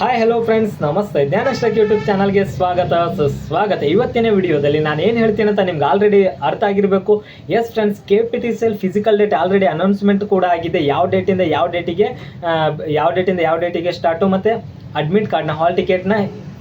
Hi hello friends ನಮಸ್ತೆ. ಜ್ಞಾನಶ್ರಕ್ YouTube ಚಾನಲ್ಗೆ ಸ್ವಾಗತ. ಸುಸ್ವಾಗತ ಇವತ್ತಿನ ವಿಡಿಯೋದಲ್ಲಿ ನಾನು ಏನು ಹೇಳ್ತೀನಿ ಅಂತ ನಿಮ್ಗೆ ಆಲ್ರೆಡಿ ಅರ್ಥ ಆಗಿರಬೇಕು. Yes friends K P T C physical date already announcement ಕೂಡ ಆಗಿದೆ. ಯಾವ ಡೇಟಿಂದ ಯಾವ ಡೇಟಿಗೆ ಯಾವ ಡೇಟಿಂದ ಯಾವ ಡೇಟಿಗೆ ಸ್ಟಾರ್ಟು ಮತ್ತು ಅಡ್ಮಿಟ್ ಕಾರ್ಡ್ನ ಹಾಲ್ ಟಿಕೆಟ್ನ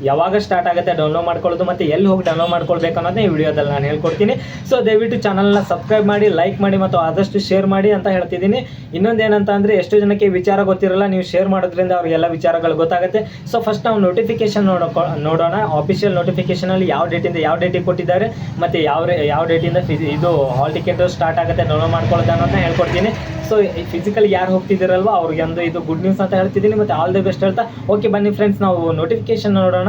ಯಾವಾಗ ಸ್ಟಾರ್ಟ್ ಆಗುತ್ತೆ ಡೌನ್ಲೋಡ್ ಮಾಡ್ಕೊಳ್ಳೋದು ಮತ್ತು ಎಲ್ಲಿ ಹೋಗಿ ಡೌನ್ಲೋಡ್ ಮಾಡ್ಕೊಳ್ಬೇಕು ಅನ್ನೋದನ್ನ ಈ ವಿಡಿಯೋದಲ್ಲಿ ನಾನು ಹೇಳ್ಕೊಡ್ತೀನಿ. ಸೊ ದಯವಿಟ್ಟು ಚಾನಲ್ನ ಸಬ್ಸ್ಕ್ರೈಬ್ ಮಾಡಿ ಲೈಕ್ ಮಾಡಿ ಮತ್ತು ಆದಷ್ಟು ಶೇರ್ ಮಾಡಿ ಅಂತ ಹೇಳ್ತಿದ್ದೀನಿ. ಇನ್ನೊಂದು ಏನಂತ ಅಂದರೆ ಎಷ್ಟು ಜನಕ್ಕೆ ವಿಚಾರ ಗೊತ್ತಿರಲ್ಲ, ನೀವು ಶೇರ್ ಮಾಡೋದ್ರಿಂದ ಅವ್ರಿಗೆಲ್ಲ ವಿಚಾರಗಳು ಗೊತ್ತಾಗುತ್ತೆ. ಸೊ ಫಸ್ಟ್ ನಾವು ನೋಟಿಫಿಕೇಶನ್ ನೋಡೋ ನೋಡೋಣ. ಆಫಿಷಿಯಲ್ ನೋಟಿಫಿಕೇಶನಲ್ಲಿ ಯಾವ ಡೇಟಿಂದ ಯಾವ ಡೇಟಿಗೆ ಕೊಟ್ಟಿದ್ದಾರೆ ಮತ್ತು ಯಾವ ಯಾವ ಡೇಟಿಂದ ಇಂದ ಇದು ಹಾಲ್ ಟಿಕೆಟ್ ಸ್ಟಾರ್ಟ್ ಆಗುತ್ತೆ ಡೌನ್ಲೋಡ್ ಮಾಡ್ಕೊಳ್ಳೋದು ಅನ್ನೋದನ್ನ ಹೇಳ್ಕೊಡ್ತೀನಿ. ಸೊ ಫಿಸಿಕಲಿ ಯಾರು ಹೋಗ್ತಿದ್ದೀರಲ್ವ ಅವ್ರಿಗೆ ಒಂದು ಇದು ಗುಡ್ ನ್ಯೂಸ್ ಅಂತ ಹೇಳ್ತಿದ್ದೀನಿ. ಮತ್ತು ಆಲ್ ದಿ ಬೆಸ್ಟ್ ಹೇಳ್ತಾ ಓಕೆ ಬನ್ನಿ ಫ್ರೆಂಡ್ಸ್ ನಾವು ನೋಟಿಫಿಕೇಶನ್ ನೋಡೋಣ.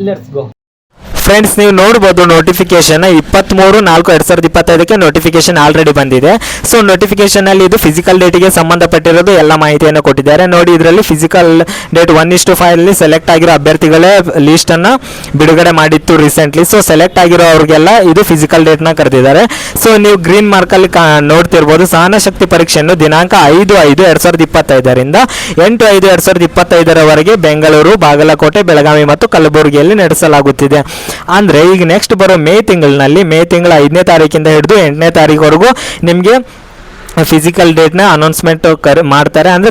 let's go. ಫ್ರೆಂಡ್ಸ್ ನೀವು ನೋಡ್ಬೋದು ನೋಟಿಫಿಕೇಶನ್ ಇಪ್ಪತ್ತ್ಮೂರು ನಾಲ್ಕು, ಎರಡು ಸಾವಿರದ ಇಪ್ಪತ್ತೈದಕ್ಕೆ ನೋಟಿಫಿಕೇಶನ್ ಆಲ್ರೆಡಿ ಬಂದಿದೆ. ಸೊ ನೋಟಿಫಿಕೇಶನಲ್ಲಿ ಇದು ಫಿಸಿಕಲ್ ಡೇಟಿಗೆ ಸಂಬಂಧಪಟ್ಟಿರೋದು ಎಲ್ಲ ಮಾಹಿತಿಯನ್ನು ಕೊಟ್ಟಿದ್ದಾರೆ. ನೋಡಿ, ಇದರಲ್ಲಿ ಫಿಸಿಕಲ್ ಡೇಟ್ ಒನ್ ಇಷ್ಟು ಫೈವಲ್ಲಿ ಸೆಲೆಕ್ಟ್ ಆಗಿರೋ ಅಭ್ಯರ್ಥಿಗಳೇ ಲೀಸ್ಟನ್ನು ಬಿಡುಗಡೆ ಮಾಡಿತ್ತು ರೀಸೆಂಟ್ಲಿ ಸೊ ಸೆಲೆಕ್ಟ್ ಆಗಿರೋ ಅವ್ರಿಗೆಲ್ಲ ಇದು ಫಿಸಿಕಲ್ ಡೇಟ್ನ ಕರೆದಿದ್ದಾರೆ. ಸೊ ನೀವು ಗ್ರೀನ್ ಮಾರ್ಕಲ್ಲಿ ಕಾ ನೋಡ್ತಿರ್ಬೋದು. ಸಹನ ಶಕ್ತಿ ಪರೀಕ್ಷೆಯನ್ನು ದಿನಾಂಕ ಐದು ಐದು ಎರಡು ಸಾವಿರದ ಇಪ್ಪತ್ತೈದರಿಂದ ಎಂಟು ಐದು ಎರಡು ಸಾವಿರದ ಇಪ್ಪತ್ತೈದರವರೆಗೆ ಬೆಂಗಳೂರು, ಬಾಗಲಕೋಟೆ, ಬೆಳಗಾವಿ ಮತ್ತು ಕಲಬುರಗಿಯಲ್ಲಿ ನಡೆಸಲಾಗುತ್ತಿದೆ. ಅಂದರೆ ಈಗ ನೆಕ್ಸ್ಟ್ ಬರೋ ಮೇ ತಿಂಗಳಿನಲ್ಲಿ ಮೇ ತಿಂಗಳ ಐದನೇ ತಾರೀಕಿಂದ ಹಿಡಿದು ಎಂಟನೇ ತಾರೀಕುವರೆಗೂ ನಿಮಗೆ ಫಿಸಿಕಲ್ ಡೇಟ್ನ ಅನೌನ್ಸ್ಮೆಂಟ್ ಕರಿ, ಮಾಡ್ತಾರೆ ಅಂದರೆ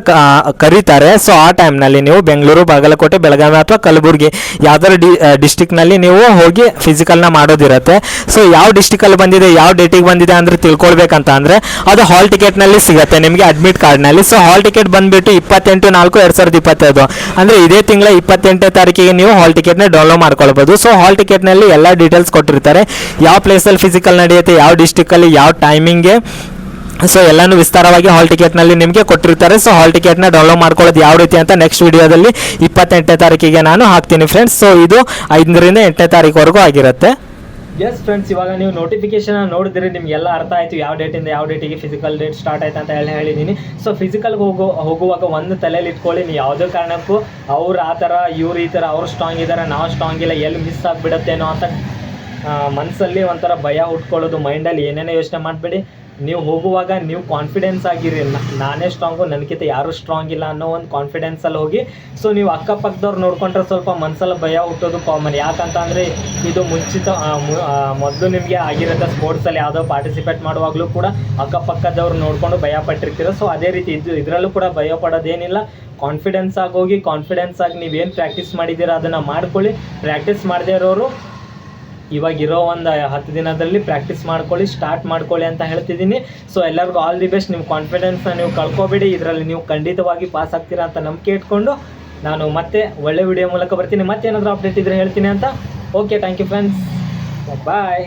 ಕರೀತಾರೆ. ಸೊ ಆ ಟೈಮ್ನಲ್ಲಿ ನೀವು ಬೆಂಗಳೂರು ಬಾಗಲಕೋಟೆ, ಬೆಳಗಾವಿ ಅಥವಾ ಕಲಬುರಗಿ ಯಾವ್ದಾದ್ರು ಡಿ ಡಿಸ್ಟಿಕ್ನಲ್ಲಿ ನೀವು ಹೋಗಿ ಫಿಸಿಕಲ್ನ ಮಾಡೋದಿರತ್ತೆ. ಸೊ ಯಾವ ಡಿಸ್ಟಿಕಲ್ಲಿ ಬಂದಿದೆ, ಯಾವ ಡೇಟಿಗೆ ಬಂದಿದೆ ಅಂದರೆ ತಿಳ್ಕೊಳ್ಬೇಕಂತ ಅಂದರೆ ಅದು ಹಾಲ್ ಟಿಕೆಟ್ನಲ್ಲಿ ಸಿಗುತ್ತೆ, ನಿಮಗೆ ಅಡ್ಮಿಟ್ ಕಾರ್ಡ್ನಲ್ಲಿ ಸೊ ಹಾಲ್ ಟಿಕೆಟ್ ಬಂದುಬಿಟ್ಟು ಇಪ್ಪತ್ತೆಂಟು ನಾಲ್ಕು ಎರಡು ಸಾವಿರದ ಇಪ್ಪತ್ತೈದು. ಅಂದರೆ ಇದೇ ತಿಂಗಳ ಇಪ್ಪತ್ತೆಂಟನೇ ತಾರೀಕಿಗೆ ನೀವು ಹಾಲ್ ಟಿಕೆಟ್ನ ಡೌನ್ಲೋಡ್ ಮಾಡ್ಕೊಳ್ಬೋದು. ಸೊ ಹಾಲ್ ಟಿಕೆಟ್ನಲ್ಲಿ ಎಲ್ಲ ಡೀಟೇಲ್ಸ್ ಕೊಟ್ಟಿರ್ತಾರೆ. ಯಾವ ಪ್ಲೇಸಲ್ಲಿ ಫಿಸಿಕಲ್ ನಡೆಯುತ್ತೆ, ಯಾವ ಡಿಸ್ಟಿಕಲ್ಲಿ ಯಾವ ಟೈಮಿಂಗ್ಗೆ ಸೊ ಎಲ್ಲಾನು ವಿಸ್ತಾರವಾಗಿ ಹಾಲ್ ಟಿಕೆಟ್ನಲ್ಲಿ ನಿಮಗೆ ಕೊಟ್ಟಿರ್ತಾರೆ. ಸೊ ಹಾಲ್ ಟಿಕೆಟ್ನ ಡೌನ್ಲೋಡ್ ಮಾಡ್ಕೊಳ್ಳೋದು ಯಾವ ರೀತಿ ಅಂತ ನೆಕ್ಸ್ಟ್ ವಿಡಿಯೋದಲ್ಲಿ ಇಪ್ಪತ್ತೆಂಟನೇ ತಾರೀಕಿಗೆ ನಾನು ಹಾಕ್ತೀನಿ ಫ್ರೆಂಡ್ಸ್ ಸೊ ಇದು ಐದರಿಂದ ಎಂಟನೇ ತಾರೀಕುವರೆಗೂ ಆಗಿರುತ್ತೆ. ಎಸ್ ಫ್ರೆಂಡ್ಸ್ ಇವಾಗ ನೀವು ನೋಟಿಫಿಕೇಶನ್ ನೋಡಿದ್ರೆ ನಿಮ್ಗೆಲ್ಲ ಅರ್ಥ ಆಯಿತು. ಯಾವ ಡೇಟಿಂದ ಯಾವ ಡೇಟಿಗೆ ಫಿಸಿಕಲ್ ಡೇಟ್ ಸ್ಟಾರ್ಟ್ ಆಯ್ತು ಅಂತ ಹೇಳಿ ಹೇಳಿದ್ದೀನಿ. ಸೊ ಫಿಸಿಕಲ್ಗೆ ಹೋಗೋ, ಹೋಗುವಾಗ ಒಂದು ತಲೆಯಲ್ಲಿ ಇಟ್ಕೊಳ್ಳಿ. ನೀವು ಯಾವುದೇ ಕಾರಣಕ್ಕೂ ಅವ್ರು ಆ ಥರ, ಇವ್ರು ಈ ಥರ, ಅವ್ರು ಸ್ಟ್ರಾಂಗ್ ಇದ್ದಾರೆ ನಾವು ಸ್ಟ್ರಾಂಗ್ ಇಲ್ಲ, ಎಲ್ಲಿ ಮಿಸ್ ಆಗಿಬಿಡುತ್ತೇನೋ ಅಂತ ಮನಸ್ಸಲ್ಲಿ ಒಂಥರ ಭಯ ಹುಟ್ಕೊಳ್ಳೋದು ಮೈಂಡಲ್ಲಿ ಏನೇನೋ ಯೋಚನೆ ಮಾಡಬೇಡಿ. ನೀವು ಹೋಗುವಾಗ ನೀವು ಕಾನ್ಫಿಡೆನ್ಸ್ ಆಗಿರಿ. ನಾನೇ ಸ್ಟ್ರಾಂಗು ನನಗಿಂತ ಯಾರೂ ಸ್ಟ್ರಾಂಗ್ ಇಲ್ಲ ಅನ್ನೋ ಒಂದು ಕಾನ್ಫಿಡೆನ್ಸಲ್ಲಿ ಹೋಗಿ ಸೊ ನೀವು ಅಕ್ಕಪಕ್ಕದವ್ರು ನೋಡ್ಕೊಂಡ್ರೆ ಸ್ವಲ್ಪ ಮನಸ್ಸಲ್ಲಿ ಭಯ ಹುಟ್ಟೋದು ಕಾಮನ್ ಯಾಕಂತಂದರೆ ಇದು ಮುಂಚಿತ ಮೊದಲು ನಿಮಗೆ ಆಗಿರೋಂಥ ಸ್ಪೋರ್ಟ್ಸಲ್ಲಿ ಯಾವುದೋ ಪಾರ್ಟಿಸಿಪೇಟ್ ಮಾಡುವಾಗಲೂ ಕೂಡ ಅಕ್ಕಪಕ್ಕದವ್ರು ನೋಡಿಕೊಂಡು ಭಯ ಪಟ್ಟಿರ್ತೀರ. ಸೊ ಅದೇ ರೀತಿ ಇದು, ಇದರಲ್ಲೂ ಕೂಡ ಭಯ ಪಡೋದೇನಿಲ್ಲ. ಕಾನ್ಫಿಡೆನ್ಸ್ ಆಗಿ ಹೋಗಿ ಕಾನ್ಫಿಡೆನ್ಸ್ ಆಗಿ ನೀವೇನು ಪ್ರಾಕ್ಟೀಸ್ ಮಾಡಿದ್ದೀರಾ ಅದನ್ನು ಮಾಡ್ಕೊಳ್ಳಿ. ಪ್ರಾಕ್ಟೀಸ್ ಮಾಡದೇ ಇರೋರು ಇವಾಗ ಇರೋ ಒಂದು ಹತ್ತು ದಿನದಲ್ಲಿ ಪ್ರಾಕ್ಟೀಸ್ ಮಾಡ್ಕೊಳ್ಳಿ ಸ್ಟಾರ್ಟ್ ಮಾಡ್ಕೊಳ್ಳಿ ಅಂತ ಹೇಳ್ತಿದ್ದೀನಿ. ಸೊ ಎಲ್ಲರಿಗೂ ಆಲ್ ದಿ ಬೆಸ್ಟ್ ನಿಮ್ಮ ಕಾನ್ಫಿಡೆನ್ಸ್ನ ನೀವು ಕಳ್ಕೊಬೇಡಿ. ಇದರಲ್ಲಿ ನೀವು ಖಂಡಿತವಾಗಿ ಪಾಸ್ ಆಗ್ತೀರಾ ಅಂತ ನಂಬಿಕೆ ಇಟ್ಕೊಂಡು ನಾನು ಮತ್ತೆ ಒಳ್ಳೆ ವಿಡಿಯೋ ಮೂಲಕ ಬರ್ತೀನಿ. ಮತ್ತೆ ಏನಾದರೂ ಅಪ್ಡೇಟ್ ಇದ್ರೆ ಹೇಳ್ತೀನಿ ಅಂತ. Okay thank you friends bye